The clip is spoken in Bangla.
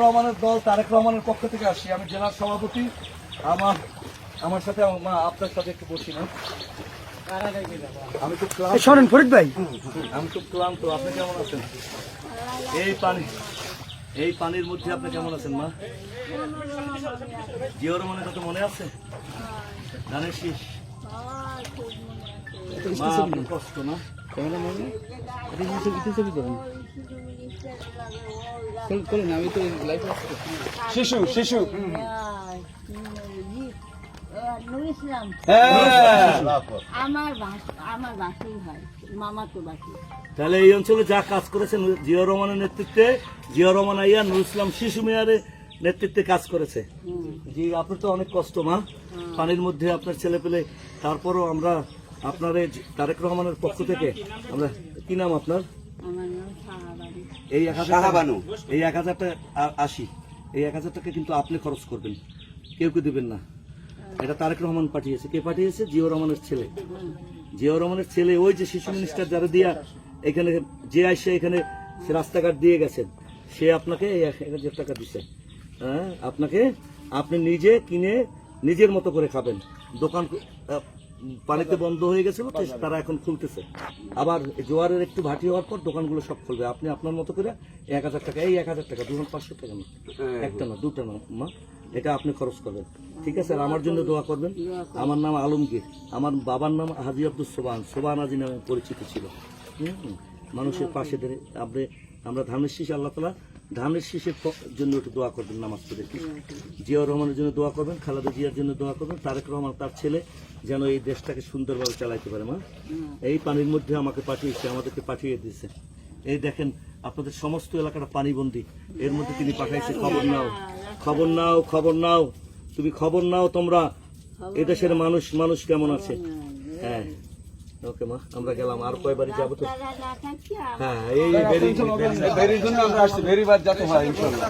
রহমানের দল তারেক রহমানের পক্ষ থেকে আসছি। আমি জেলার সভাপতি। আমার আমার সাথে মা আপনার সাথে একটু বসি না। আমি খুব ক্লান্ত। শোনেন ফরিদ ভাই। আমি খুব ক্লান্ত। আপনি কেমন আছেন? এই পানি। এই পানির মধ্যে আপনি কেমন আছেন মা? জিও রহমানের কথা মনে আছে? ধানের শীষ। কষ্ট না? শিশু শিশু ইসলাম আমার বাস আমার বাসই হয় মামা তো বাসি। তাহলে এই অঞ্চলে যা কাজ করেছে জিয়া রহমানের নেতৃত্বে জিয়া রহমান আইয়া নুর ইসলাম শিশু মেয়ারের নেতৃত্বে কাজ করেছে। জি আপনার তো অনেক কষ্ট মা। পানির মধ্যে আপনার ছেলে পেলে তারপরও আমরা আপনার এই তারেক রহমানের পক্ষ থেকে আমরা কি নাম আপনার? আমার নাম সাহাবাড়ি এই এক হাজার টাকা- এই এক হাজার টাকা আশি। এই এক হাজার টাকা কিন্তু আপনি খরচ করবেন। কেউ কেউ দেবেন না। এটা তারেক রহমান পাঠিয়েছে। কে পাঠিয়েছে? জিও রহমানের ছেলে। জিও রহমানের ছেলে ওই যে শিশু মিনিস্টার যারা দিয়া এখানে যে আসে এখানে সে রাস্তাঘাট দিয়ে গেছেন সে আপনাকে এই এক হাজার টাকা দিছে। হ্যাঁ আপনাকে আপনি নিজে কিনে নিজের মতো করে খাবেন। দোকান পানিতে বন্ধ হয়ে গেছিল তারা এখন খুলতেছে। আবার জোয়ারের একটু ভাটি হওয়ার পর দোকানগুলো সব খুলবে। আপনি আপনার মতো করে এক হাজার টাকা, এই এক হাজার টাকা দুজন পাঁচশো টাকা না, একটা না, দুটা না, মা, এটা আপনি খরচ করবেন। ঠিক আছে? আমার জন্য দোয়া করবেন। আমার নাম আলমগীর। আমার বাবার নাম হাজি আব্দুল সোবান। সোবান হাজি নামে পরিচিত ছিল। মানুষের পাশে ধরে আপনি, আমরা ধানের শীষ আল্লাহ তালা ধানের শীষের জন্য একটু দোয়া করবেন নামাজ পড়ে জিয়াউর রহমানের জন্য দোয়া করবেন খালেদা জিয়ার জন্য দোয়া করবেন তারেক রহমান তার ছেলে যেন এই দেশটাকে সুন্দরভাবে চালাইতে পারে মা। এই পানির মধ্যে আমাকে পাঠিয়েছে আমাদেরকে পাঠিয়ে দিয়েছে। এই দেখেন আপনাদের সমস্ত এলাকাটা পানিবন্দী। এর মধ্যে তিনি পাঠাইছে খবর নাও খবর নাও খবর নাও। তুমি খবর নাও তোমরা। এদেশের মানুষ মানুষ কেমন আছে? হ্যাঁ। ওকে মা আমরা গেলাম আর কয়বারই যাব তো? হ্যাঁ এই বেরি ভেরির জন্য আমরা আসছি বেরিবার যাতে হয় ইনশাল্লাহ।